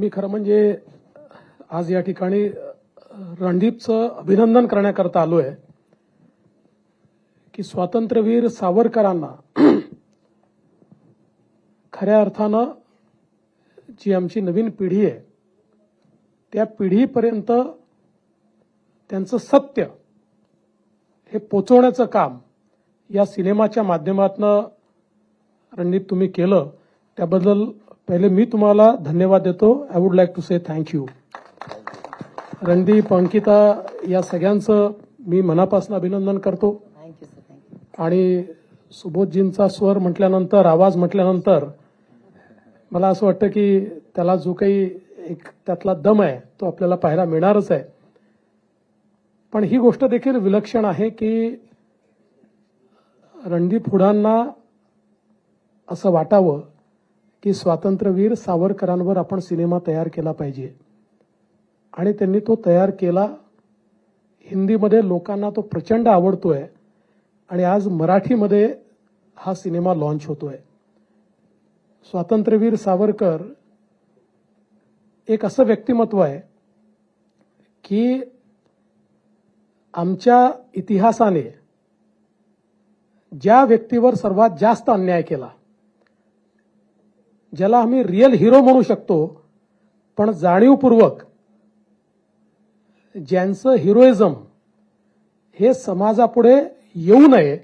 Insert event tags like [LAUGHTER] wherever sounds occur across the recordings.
मी खरं म्हणजे आज या ठिकाणी रणदीपचं अभिनंदन करण्याकरता आलो आहे की स्वातंत्र्यवीर सावरकरांना [CLEARS THROAT] खऱ्या अर्थानं जी आमची नवीन पिढी आहे त्या पिढीपर्यंत त्यांचं सत्य हे पोचवण्याचं काम या सिनेमाच्या माध्यमातनं रणदीप तुम्ही केलं त्याबद्दल पहिले मी तुम्हाला धन्यवाद देतो. I would like to say thank you Randeep Ankita या सगळ्यांचं मी मनापासून अभिनंदन करतो. आणि सुबोधजींचा स्वर म्हटल्यानंतर आवाज म्हटल्यानंतर मला असं वाटतं की त्याला जो काही एक त्यातला दम आहे तो आपल्याला पाहायला मिळणारच आहे. पण ही गोष्ट देखील विलक्षण आहे की रणदीप हुडांना असं वाटावं की स्वातंत्र्यवीर सावरकरांवर आपण सिनेमा तयार केला पाहिजे. आणि त्यांनी तो तयार केला. हिंदीमध्ये लोकांना तो प्रचंड आवडतोय. आणि आज मराठीमध्ये हा सिनेमा लॉन्च होतोय. स्वातंत्र्यवीर सावरकर एक असं व्यक्तिमत्व आहे की आमच्या इतिहासाने ज्या व्यक्तीवर सर्वात जास्त अन्याय केला ज्याला आम्ही रिअल हिरो म्हणू शकतो पण जाणीवपूर्वक ज्यांचं हिरोइझम हे समाजापुढे येऊ नये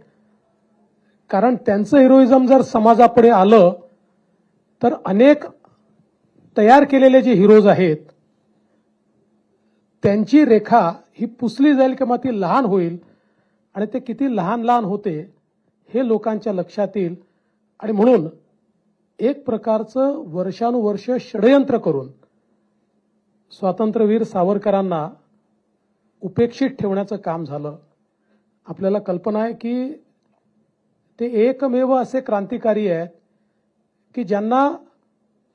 कारण त्यांचं हिरोइझम जर समाजापुढे आलं तर अनेक तयार केलेले जे हिरोज आहेत त्यांची रेखा ही पुसली जाईल किंवा ती लहान होईल आणि ते किती लहान लहान होते हे लोकांच्या लक्षात येईल. आणि म्हणून एक प्रकारचं वर्षानुवर्ष षडयंत्र करून स्वातंत्र्यवीर सावरकरांना उपेक्षित ठेवण्याचं काम झालं. आपल्याला कल्पना आहे की ते एकमेव असे क्रांतिकारी आहेत की ज्यांना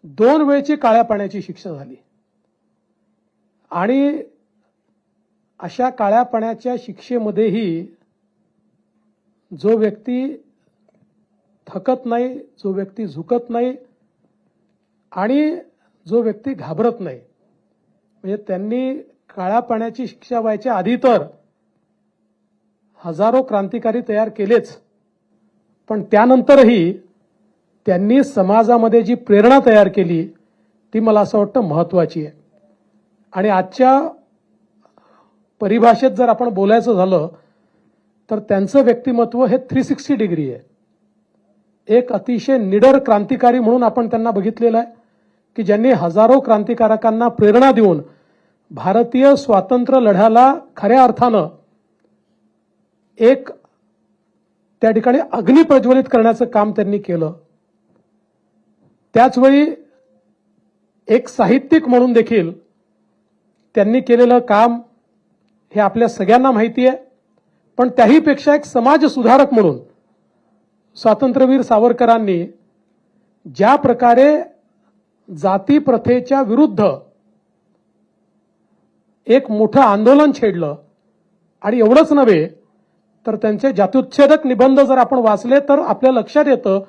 दोन वेळची काळ्या पाण्याची शिक्षा झाली. आणि अशा काळ्या पाण्याच्या शिक्षेमध्येही जो व्यक्ती थकत नाही जो व्यक्ती झुकत नाही आणि जो व्यक्ती घाबरत नाही. म्हणजे त्यांनी काळ्या पाण्याची शिक्षा व्हायच्या आधी तर हजारो क्रांतिकारी तयार केलेच. पण त्यानंतरही त्यांनी समाजामध्ये जी प्रेरणा तयार केली ती मला असं वाटतं महत्वाची आहे. आणि आजच्या परिभाषेत जर आपण बोलायचं झालं तर त्यांचं व्यक्तिमत्व हे थ्री सिक्स्टी डिग्री आहे. एक अतिशय निडर क्रांतिकारी म्हणून आपण त्यांना बघितलेलं आहे की ज्यांनी हजारो क्रांतिकारकांना प्रेरणा देऊन भारतीय स्वातंत्र्य लढ्याला खऱ्या अर्थानं एक त्या ठिकाणी अग्नी प्रज्वलित करण्याचं काम त्यांनी केलं. त्याचवेळी एक साहित्यिक म्हणून देखील त्यांनी केलेलं काम हे आपल्या सगळ्यांना माहिती आहे पण त्याहीपेक्षा एक समाज सुधारक म्हणून स्वातंत्र्यवीर सावरकरांनी ज्या प्रकारे जाती प्रथेच्या विरुद्ध एक मोठं आंदोलन छेडलं आणि एवढंच नव्हे तर त्यांचे जात्युच्छेदक निबंध जर आपण वाचले तर आपल्या लक्षात येतं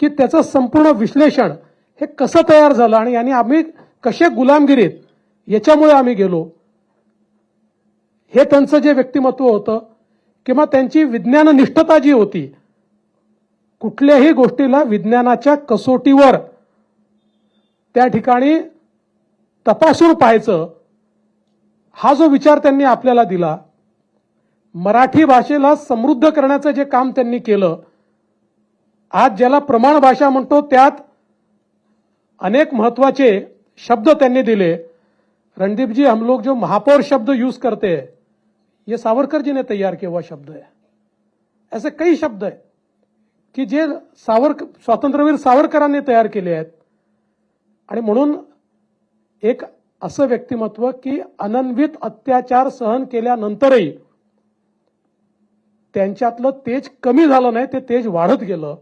की त्याचं संपूर्ण विश्लेषण हे कसं तयार झालं आणि यांनी आम्ही कसे गुलामगिरीत याच्यामुळे आम्ही गेलो. हे त्यांचं जे व्यक्तिमत्व होतं किंवा त्यांची विज्ञाननिष्ठता जी होती कुठल्याही गोष्टीला विज्ञानाच्या कसोटीवर त्या ठिकाणी तपासून पाहायचं हा जो विचार त्यांनी आपल्याला दिला मराठी भाषेला समृद्ध करण्याचं जे काम त्यांनी केलं आज ज्याला प्रमाण भाषा म्हणतो त्यात अनेक महत्त्वाचे शब्द त्यांनी दिले. रणदीप जी हम लोग जो महापौर शब्द यूज करते हैं ये सावरकर जी ने तैयार किया हुआ शब्द है ऐसे कई शब्द है की जे सावर स्वातंत्र्यवीर सावरकरांनी तयार केले आहेत. आणि म्हणून एक असं व्यक्तिमत्व की अनन्वित अत्याचार सहन केल्यानंतरही त्यांच्यातलं तेज कमी झालं नाही ते तेज वाढत गेलं.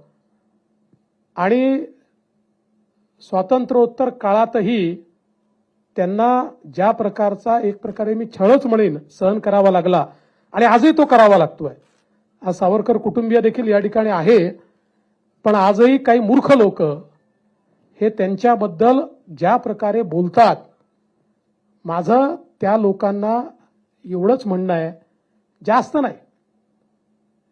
आणि स्वातंत्र्योत्तर काळातही त्यांना ज्या प्रकारचा एक प्रकारे मी छळच म्हणेन सहन करावा लागला. आणि आजही तो करावा लागतोय. आज सावरकर कुटुंबीय देखील या ठिकाणी आहे. पण आजही काही मूर्ख लोक हे त्यांच्याबद्दल ज्या प्रकारे बोलतात माझं त्या लोकांना एवढंच म्हणणं आहे जास्त नाही.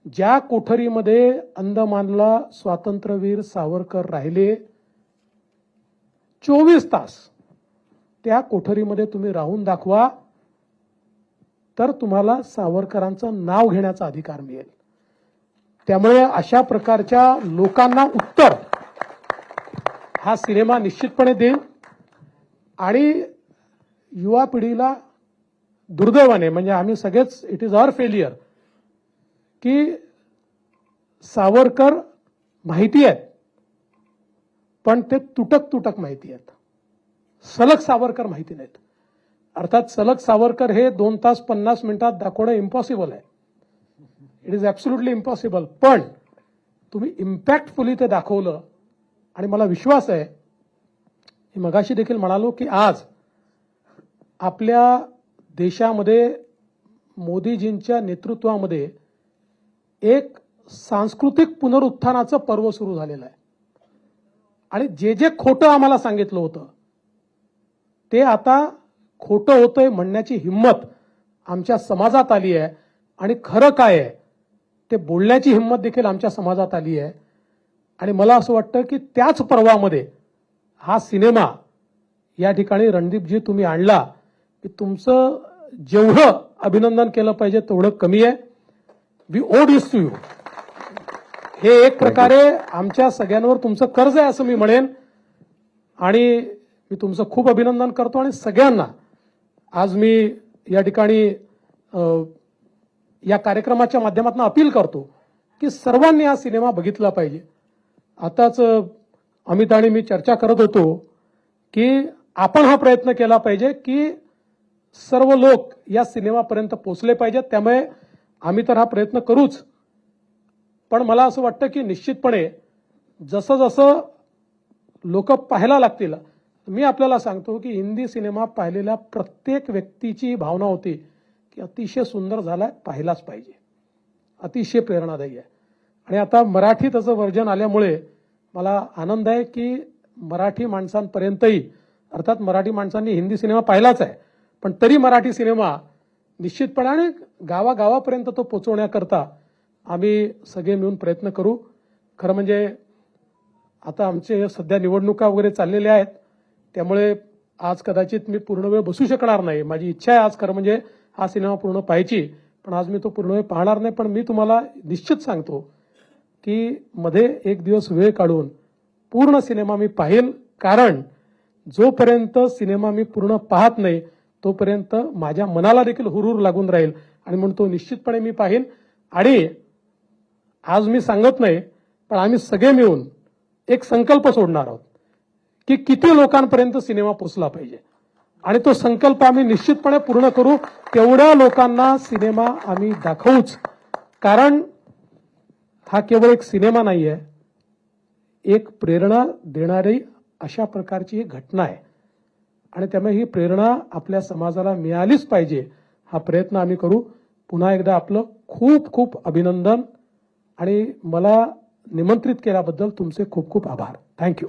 ज्या कोठरीमध्ये अंदमानला स्वातंत्र्यवीर सावरकर राहिले चोवीस तास त्या कोठरीमध्ये तुम्ही राहून दाखवा तर तुम्हाला सावरकरांचं नाव घेण्याचा अधिकार मिळेल. त्यामुळे अशा प्रकारच्या लोकांना उत्तर हा सिनेमा निश्चितपणे देईल. आणि युवा पिढीला दुर्दैवाने म्हणजे आम्ही सगळेच इट इज अवर फेलियर की सावरकर माहिती आहेत पण ते तुटक तुटक माहिती आहेत. सलग सावरकर माहिती नाहीत. अर्थात सलग सावरकर हे दोन तास पन्नास मिनिटात दाखवणं इम्पॉसिबल आहे. इट इज ॲब्सोल्युटली इम्पॉसिबल पण तुम्ही इम्पॅक्टफुली ते दाखवलं आणि मला विश्वास आहे मी मगाशी देखील म्हणालो की आज आपल्या देशामध्ये मोदीजींच्या नेतृत्वामध्ये एक सांस्कृतिक पुनरुत्थानाचं पर्व सुरू झालेलं आहे. आणि जे जे खोटं आम्हाला सांगितलं होतं ते आता खोटं होतंय म्हणण्याची हिंमत आमच्या समाजात आली आहे. आणि खरं काय आहे ते बोलण्याची हिंमत देखील आमच्या समाजात आली आहे. आणि मला असं वाटतं की त्याच पर्वामध्ये हा सिनेमा या ठिकाणी रणदीपजी तुम्ही आणला की तुमचं जेवढं अभिनंदन केलं पाहिजे तेवढं कमी आहे. We owed is to you हे एक प्रकारे आमच्या सगळ्यांवर तुमचं कर्ज आहे असं मी म्हणेन. आणि मी तुमचं खूप अभिनंदन करतो आणि सगळ्यांना आज मी या ठिकाणी या कार्यक्रमाच्या माध्यमातून अपील करतो की सर्वांनी हा सिनेमा बघितला पाहिजे. आताच अमित आणि मी चर्चा करत होतो की आपण हा प्रयत्न केला पाहिजे की सर्व लोक या सिनेमापर्यंत पोचले पाहिजेत. त्यामुळे आम्ही तर हा प्रयत्न करूच. पण मला असं वाटतं की निश्चितपणे जसं जसं लोक पाहायला लागतील मी आपल्याला सांगतो की हिंदी सिनेमा पाहिलेल्या प्रत्येक व्यक्तीची भावना होती. की अतिशय सुंदर झालाय पाहिलाच पाहिजे. अतिशय प्रेरणादायी आहे. आणि आता मराठी त्याचं वर्जन आल्यामुळे मला आनंद आहे की मराठी माणसांपर्यंतही अर्थात मराठी माणसांनी हिंदी सिनेमा पाहिलाच आहे. पण तरी मराठी सिनेमा निश्चितपणे आणि गावागावापर्यंत तो पोचवण्याकरता आम्ही सगळे मिळून प्रयत्न करू. खरं म्हणजे आता आमचे सध्या निवडणुका वगैरे चाललेल्या आहेत. त्यामुळे आज कदाचित मी पूर्ण वेळ बसू शकणार नाही. माझी इच्छा आहे आज खरं म्हणजे हा सिनेमा पूर्ण पाहायची पण आज मी तो पूर्ण वेळ पाहणार नाही पण मी तुम्हाला निश्चित सांगतो की मध्ये एक दिवस वेळ काढून पूर्ण सिनेमा मी पाहिल कारण जोपर्यंत सिनेमा मी पूर्ण पाहत नाही तोपर्यंत माझ्या मनाला देखील हुरूर लागून राहील आणि म्हणून तो निश्चितपणे मी पाहिन आणि आज मी सांगत नाही पण आम्ही सगळे मिळून एक संकल्प सोडणार आहोत की किती लोकांपर्यंत सिनेमा पोचला पाहिजे. आणि तो संकल्प आम्ही निश्चितपणे पूर्ण करू. तेवढ्या लोकांना सिनेमा आम्ही दाखवूच. कारण हा केवळ एक सिनेमा नाही आहे एक प्रेरणा देणारी अशा प्रकारची एक घटना आहे. आणि त्यामुळे ही प्रेरणा आपल्या समाजाला मिळालीच पाहिजे. हा प्रयत्न आम्ही करू. पुन्हा एकदा आपलं खूप खूप अभिनंदन. आणि मला निमंत्रित केल्याबद्दल तुमचे खूप खूप आभार. थँक्यू